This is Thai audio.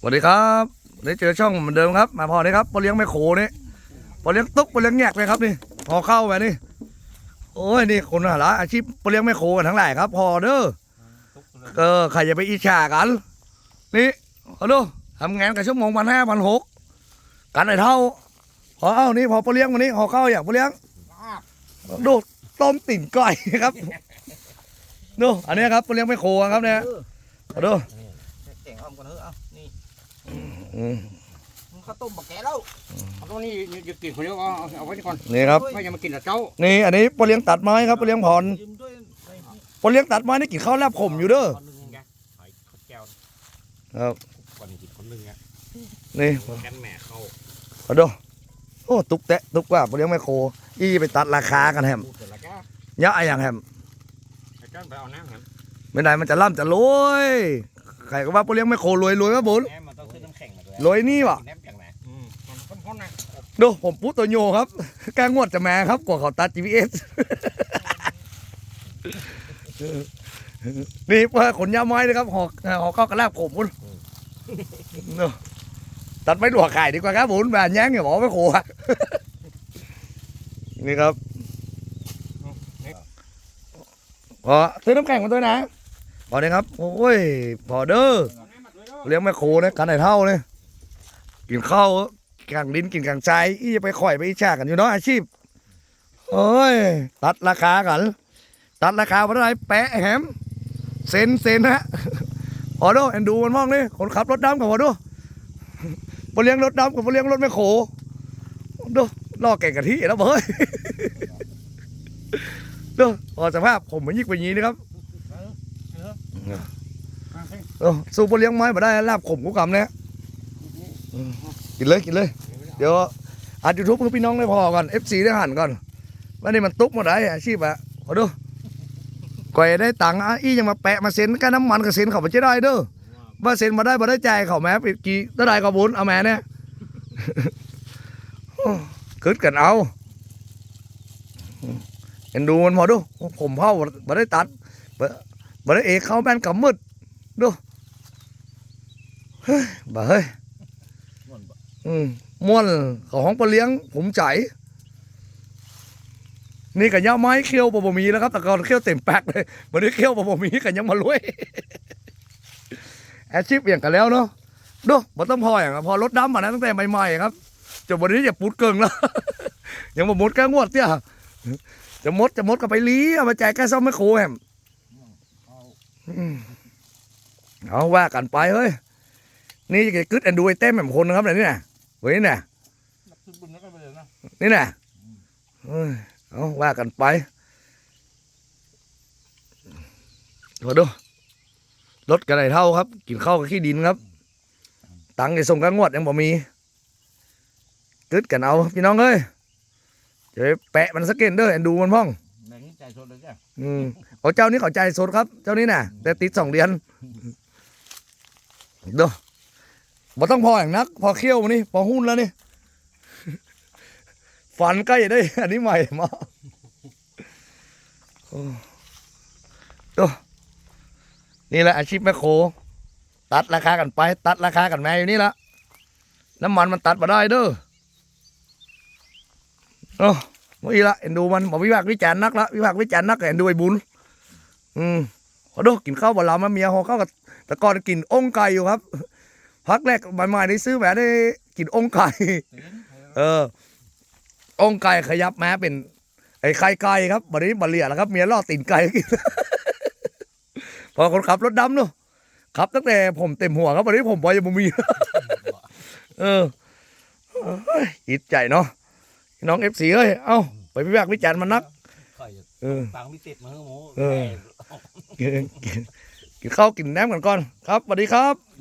สวัสดีครับได้เจอช่องเหมือนเดิมครับ มาพอได้ครับปลาเลี้ยงไม่โขนี่ปลาเลี้ยงตุ๊กปลาเลี้ยงแงกเลยครับนี่พอเข้าไปนี่โอ้ยนี่คนหาละอาชีพปลาเลี้ยงไม่โขกันทั้งหลายครับพอเด้อเออใครจะไปอิจฉากัน นี่เอาดูทำงานกับชั่วโมงพันห้าพันหกกันไอ้เท่าพอเอานี่พอปลาเลี้ยงวันนี้พอเข้าอย่างปลาเลี้ยงดูต้มติ่นก้อยครับดูอันนี้ครับปลาเลี้ยงไม่โขครับเนี่ยเอาดูเก่งอ้อมกันเถอะเอานี่อืมมึง ข้าวต้มบักแกแล้วเอาตรงนี้หยุดกินคนเดียวเอาเอาเอาไว้นี่ก่อนนี่ครับ ไม่อยังมากินกับเจ้านี่อันนี้ปลาเลี้ยงตัดไม้ครับปลาเลี้ยงผ่อนยืมด้วยไอ้ปลาเลี้ยงตัดไม้นี่กินข้าวแลบขมอยู่เด้อครับก่อนกินคนหนึ่งไงนี่แกนแหม่เข้าเอาดูโอ้ตุกแตะตุกว่าปลาเลี้ยงแมคโครอีไปตัดราคากันแฮมพูดเยอะอะอย่างแฮมไม่ได้มันจะล่ำจะรวยใครก็ว่าปลาเลี้ยงแมคโครรวยรวยว่าบุญ แหนมมันต้องซื้อน้ำแข็งมาด้วยรวยนี่วะแหนมจากไหนอืมมันข้นๆนะดูผมปุ๊ตัวโยครับแกงวดจะแม่ครับกว่าเขาตัด GPS นี่เพื่อขนยาไม้นะครับหอกหอกเข้ากระลาบขมบุญดูตัดไม้หลวกไข่ดีกว่าครับบุญแบบแย้งอย่าบอกไม่โคอะนี่ครับพอซื้อน้ำแข็งมาด้วยนะพอเลยครับ โอ้ยพอเด้อเอาน้ำมาด้วยเด้อเลี้ยงแม่โคนะกันไหนเท่าเลย กินข้าวกลางดินกินกลางใจอีจะไปข่อยไปอิจฉากันอยู่เนาะอาชีพโอ้ยตัดราคากัน ตัดราคาเพราะอะไรแปะแหมเซนเซนฮะพอดูเอ็นดูมันมองนี่คนขับรถดำกับพอดูพอเลี้ยงรถดำกับพอเลี้ยงรถแม่โคดูล่อแก่งกะทิแล้วเบ้ยดูพอสภาพผมมันยิ่งกว่านี้นะครับเออสู้พอเลี้ยงไม้มาได้ลาบขมกูกำเนี่ยอืม กินเลยกินเลย เดี๋ยวอัดยูทูบเพื่อพี่น้องได้พอก่อน FC ได้หันก่อนว่านี่มันตุ๊กหมดได้อาชีพอะขอดูก่อยได้ตังค์อะอียังมาแปะมาเซ็นกันน้ำมันกับเซ็นเขาไปจะได้เด้อว่าเซ็นมาได้มาได้ใจเขาแม้ปีกี่เท่าไรก็บุญเอาแม่เนี่ยคืดกันเอาเห็นดูมันพอดู ผมเผามาได้ตัดมาได้เอกเข้าแม่นกับมืดบ่าเฮ้ยม่วนบ่ อืมม่วนของปลาเลี้ยง ผมใจ นี่กับย่าไม้เคี้ยวปะบะหมีแล้วครับแต่ก่อนเคี้ยวเต็มแป๊กเลยวันนี้เคี้ยวปะบะหมีกันยังมารวยแอาชีพอย่างกันแล้วเนาะดูบ่ต้องพออย่างพอรถดำมานะตั้งแต่ใหม่ๆครับจนวันนี้จะปุดเกิงแล้วยังบ่หมดแก้งวดเนี่ยจะมดจะมดก็ไปลี้เอามาจ่ายแก้ซ่อมไม่โคแฮมเอาว่ากันไปเฮ้ย นี่จะกึดแอนดูไอเต้มแบบคนนะครับเนี่ย นี่น่ะเว้ยนี่น่ะซื้อบุญแล้วก็ไปเลยนะนี่น่ะเอ้ยเอาว่ากันไปมาดูรถกระไรเท่าครับ กินข้าวกับขี้ดินครับ ตังค์จะส่งกันงวดยังบ่มีกึดกันเอาพี่น้องเอ้ยจะไปแปะมันสักเกนเด้อแอนดูมันพ่องแบ่งใจชนเลยจ้ะอืมเอาเจ้านี้เข้าใจสดครับ เจ้านี้น่ะ แต่ติดสองเดือนดู บ่ต้องพออย่างนัก พอเคี่ยวมานี่พอหุ้นแล้วนี่ ฝันใกล้ได้ อันนี้ใหม่มาโอ้ดูนี่แหละอาชีพแมคโคร ตัดราคากันไป ตัดราคากันแม่อยู่นี่ละน้ำมันมันตัดมาได้เด้อโอ้ไม่ละเอ็นดูมันบอกวิพากษ์วิจารณ์นักละวิพากษ์วิจารณ์นักเอ็นดูไอ้บุญอืมขอดูกินข้าวบ่ลำมาเมียหอข้าวกับต่ก่อนกินองไก่อยู่ครับ พักแรกใหม่ๆได้ซื้อแหมได้กินองไก่ เออ องไก่ขยับแม้เป็น ไอ้ไข่ไก่ครับบัดนี้บัเลียแล้วครับเมียล่อตีนไก่กินพอคนขับรถดำเนาะขับตั้งแต่ผมเต็มหัวครับบัดนี้ผมไปยังบ่มีเออเฮ้ยอิดใจเนาะน้องเอฟซีเอ้ยเอ้าไปพิพากษ์วิจารณ์มันนักไข่เออตังค์พิเศษมาให้หมูเออกินกินกินข้าวกินแหนมกันก่อนครับสวัสดีครับ